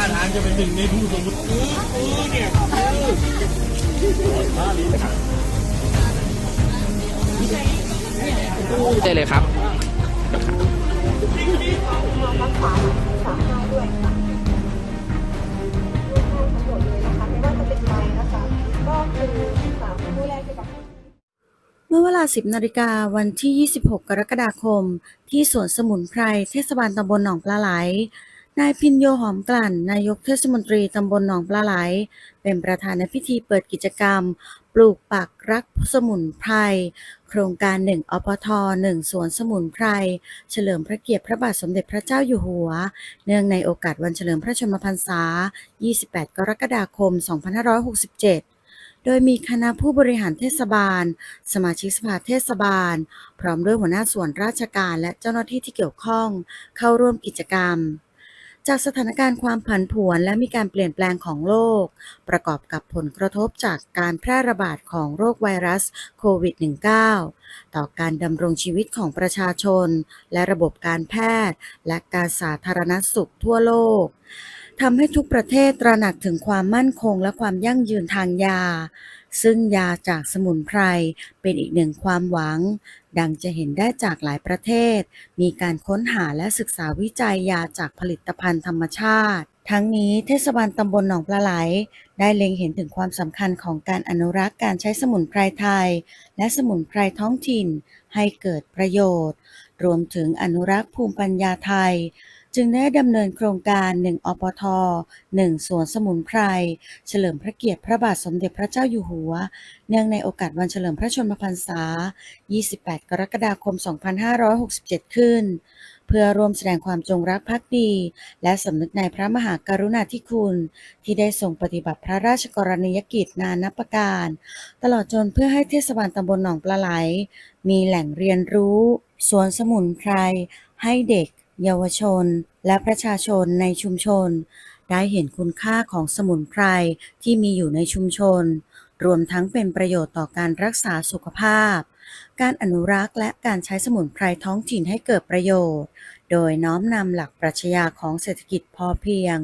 ท่าทางจะเป็นหนึ่งในผู้สมมติกูกูเนี่ยได้เลยครับรักษาสามาด้วยค่ะทั้งหมดเลยนะคะไม่ว่าจะเป็นใครนะคะก็คือสามผู้แรกคือแบบเมื่อเวลา 10 นาฬิกาวันที่ 26 กรกฎาคม ที่สวนสมุนไพร เทศบาลตำบลหนองปลาไหล นายพินโยหอมกลั่น นายกเทศมนตรีตำบลหนองปลาไหล เป็นประธานในพิธีเปิดกิจกรรม ปลูกปักรักสมุนไพร โครงการ1อปท1สวนสมุนไพร เฉลิมพระเกียรติพระบาทสมเด็จพระเจ้าอยู่หัว เนื่องในโอกาสวันเฉลิมพระชนมพรรษา 28 กรกฎาคม 2567โดยมีคณะผู้บริหารเทศบาล สมาชิกสภาเทศบาล พร้อมด้วยหัวหน้าส่วนราชการและเจ้าหน้าที่ที่เกี่ยวข้อง เข้าร่วมกิจกรรม จากสถานการณ์ความผันผวนและมีการเปลี่ยนแปลงของโลก ประกอบกับผลกระทบจากการแพร่ระบาดของโรคไวรัสโควิด -19 ต่อการดำรงชีวิตของประชาชน และระบบการแพทย์ และการสาธารณสุขทั่วโลก ทำให้ทุกประเทศตระหนักถึงความมั่นคงและความยั่งยืนทางยา ซึ่งยาจากสมุนไพรเป็นอีกหนึ่งความหวัง ดังจะเห็นได้จากหลายประเทศ มีการค้นหาและศึกษาวิจัยยาจากผลิตภัณฑ์ธรรมชาติ ทั้งนี้เทศบาลตำบลหนองปลาไหล ได้เล็งเห็นถึงความสำคัญของการอนุรักษ์การใช้สมุนไพรไทย และสมุนไพรท้องถิ่น ให้เกิดประโยชน์ รวมถึงอนุรักษ์ภูมิปัญญาไทย จึงได้ดำเนินโครงการ1อปท1สวนสมุนไพร เฉลิมพระเกียรติพระบาทสมเด็จพระเจ้าอยู่หัว เนื่องในโอกาสวันเฉลิมพระชนมพรรษา 28 กรกฎาคม 2567 ขึ้น เพื่อร่วมแสดงความจงรักภักดี และสำนึกในพระมหากรุณาธิคุณ ที่ได้ทรงปฏิบัติพระราชกรณียกิจนานับประการ ตลอดจนเพื่อให้เทศบาลตำบลหนองปลาไหล มีแหล่งเรียนรู้สวนสมุนไพรให้เด็ก เยาวชน และประชาชนในชุมชน ได้เห็นคุณค่าของสมุนไพรที่มีอยู่ในชุมชน รวมทั้งเป็นประโยชน์ต่อการรักษาสุขภาพ การอนุรักษ์และการใช้สมุนไพรท้องถิ่นให้เกิดประโยชน์ โดยน้อมนำหลักปรัชญาของเศรษฐกิจพอเพียง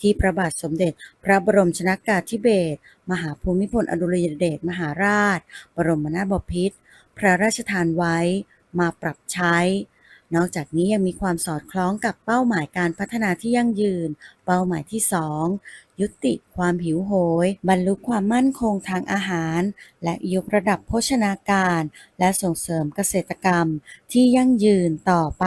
ที่พระบาทสมเด็จ พระบรมชนากาธิเบศรมหาภูมิพลอดุลยเดชมหาราช บรมนาถบพิตรพระราชทานไว้มาปรับใช้ นอกจากนี้ยังมีความสอดคล้องกับเป้าหมายการพัฒนาที่ยั่งยืน เป้าหมายที่ 2 ยุติความหิวโหย บรรลุความมั่นคงทางอาหาร และยกระดับโภชนาการ และส่งเสริมเกษตรกรรมที่ยั่งยืนต่อไป